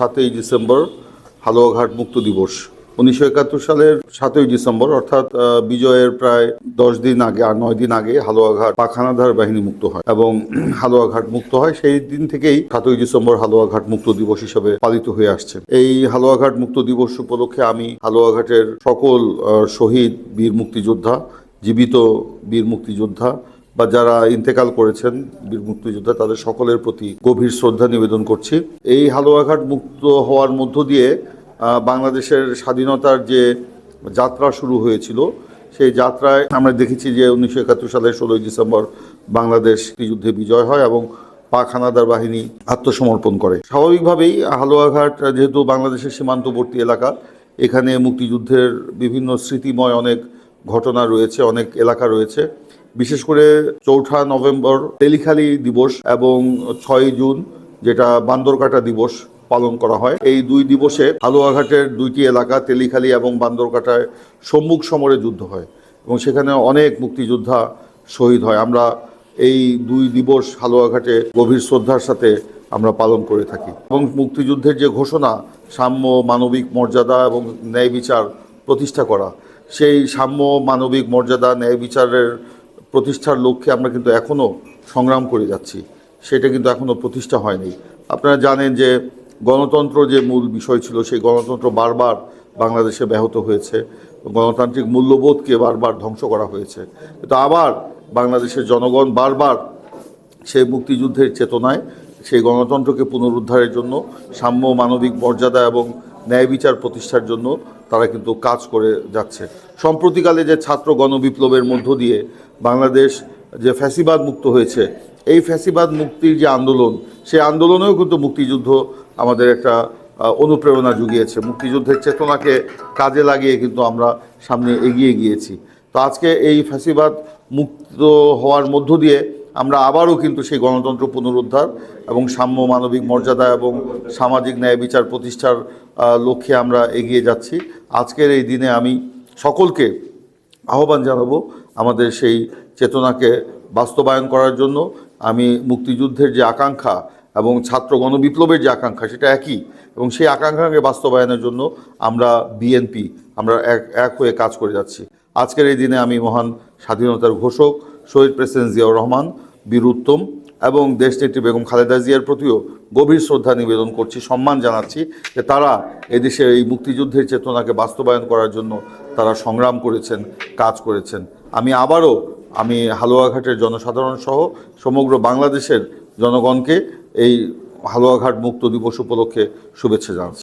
সাতই ডিসেম্বর হালুয়াঘাট মুক্ত দিবস। উনিশশো একাত্তর সালের সাতই ডিসেম্বর, অর্থাৎ বিজয়ের প্রায় দশ দিন আগে আর নয় দিন আগে হালুয়াঘাট পাখানাধার বাহিনী মুক্ত হয় এবং হালুয়াঘাট মুক্ত হয়। সেই দিন থেকেই সাতই ডিসেম্বর হালুয়াঘাট মুক্ত দিবস হিসেবে পালিত হয়ে আসছে। এই হালুয়াঘাট মুক্ত দিবস উপলক্ষে আমি হালুয়াঘাটের সকল শহীদ বীর মুক্তিযোদ্ধা, জীবিত বীর মুক্তিযোদ্ধা বা যারা ইন্তেকাল করেছেন বীর মুক্তিযোদ্ধা, তাদের সকলের প্রতি গভীর শ্রদ্ধা নিবেদন করছি। এই হালুয়াঘাট মুক্ত হওয়ার মধ্য দিয়ে বাংলাদেশের স্বাধীনতার যে যাত্রা শুরু হয়েছিল, সেই যাত্রায় আমরা দেখেছি যে উনিশশো একাত্তর সালের ষোলোই ডিসেম্বর বাংলাদেশ যুদ্ধে বিজয় হয় এবং পাক হানাদার বাহিনী আত্মসমর্পণ করে। স্বাভাবিকভাবেই হালুয়াঘাট যেহেতু বাংলাদেশের সীমান্তবর্তী এলাকা, এখানে মুক্তিযুদ্ধের বিভিন্ন স্মৃতিময় অনেক ঘটনা রয়েছে, অনেক এলাকা রয়েছে। বিশেষ করে চৌঠা নভেম্বর তেলিখালি দিবস এবং ছয় জুন, যেটা বান্দরকাটা দিবস পালন করা হয়। এই দুই দিবসে হালুয়াঘাটের দুইটি এলাকা, তেলিখালি এবং বান্দরকাটায় সম্মুখ সমরে যুদ্ধ হয় এবং সেখানে অনেক মুক্তিযোদ্ধা শহীদ হয়। আমরা এই দুই দিবস হালুয়াঘাটে গভীর শ্রদ্ধার সাথে আমরা পালন করে থাকি। এবং মুক্তিযুদ্ধের যে ঘোষণা, সাম্য মানবিক মর্যাদা এবং ন্যায় বিচার প্রতিষ্ঠা করা, সেই সাম্য মানবিক মর্যাদা, ন্যায় বিচারের প্রতিষ্ঠার লক্ষ্যে আমরা কিন্তু এখনও সংগ্রাম করে যাচ্ছি। সেটা কিন্তু এখনও প্রতিষ্ঠা হয়নি। আপনারা জানেন যে গণতন্ত্র যে মূল বিষয় ছিল, সেই গণতন্ত্র বারবার বাংলাদেশে ব্যাহত হয়েছে। গণতান্ত্রিক মূল্যবোধকে বারবার ধ্বংস করা হয়েছে। কিন্তু আবার বাংলাদেশের জনগণ বারবার সেই মুক্তিযুদ্ধের চেতনায় সেই গণতন্ত্রকে পুনরুদ্ধারের জন্য সাম্য মানবিক মর্যাদা এবং ন্যায় বিচার প্রতিষ্ঠার জন্য তারা কিন্তু কাজ করে যাচ্ছে। সম্প্রতিকালে যে ছাত্র গণবিপ্লবের মধ্য দিয়ে বাংলাদেশ যে ফ্যাসিবাদ মুক্ত হয়েছে, এই ফ্যাসিবাদ মুক্তির যে আন্দোলন, সেই আন্দোলনেও কিন্তু মুক্তিযুদ্ধ আমাদের একটা অনুপ্রেরণা জুগিয়েছে। মুক্তিযুদ্ধের চেতনাকে কাজে লাগিয়ে কিন্তু আমরা সামনে এগিয়ে গিয়েছি। তো আজকে এই ফ্যাসিবাদ মুক্ত হওয়ার মধ্য দিয়ে আমরা আবারও কিন্তু সেই গণতন্ত্র পুনরুদ্ধার এবং সাম্য মানবিক মর্যাদা এবং সামাজিক ন্যায় বিচার প্রতিষ্ঠার লক্ষ্যে আমরা এগিয়ে যাচ্ছি। আজকের এই দিনে আমি সকলকে আহ্বান জানাব আমাদের সেই চেতনাকে বাস্তবায়ন করার জন্য। আমি মুক্তিযুদ্ধের যে আকাঙ্ক্ষা এবং ছাত্র গণবিপ্লবের যে আকাঙ্ক্ষা সেটা একই এবং সেই আকাঙ্ক্ষাকে বাস্তবায়নের জন্য আমরা বিএনপি, আমরা এক এক হয়ে কাজ করে যাচ্ছি। আজকের এই দিনে আমি মহান স্বাধীনতার ঘোষক শহীদ প্রেসিডেন্ট জিয়াউর রহমান, বীর উত্তম এবং দেশনেত্রী বেগম খালেদা জিয়ার প্রতিও গভীর শ্রদ্ধা নিবেদন করছি, সম্মান জানাচ্ছি যে তারা এদেশে এই মুক্তিযুদ্ধের চেতনাকে বাস্তবায়ন করার জন্য তারা সংগ্রাম করেছেন, কাজ করেছেন। আমি আবারও, আমি হালুয়াঘাটের জনসাধারণ সহ সমগ্র বাংলাদেশের জনগণকে এই হালুয়াঘাট মুক্ত দিবস উপলক্ষে শুভেচ্ছা জানাচ্ছি।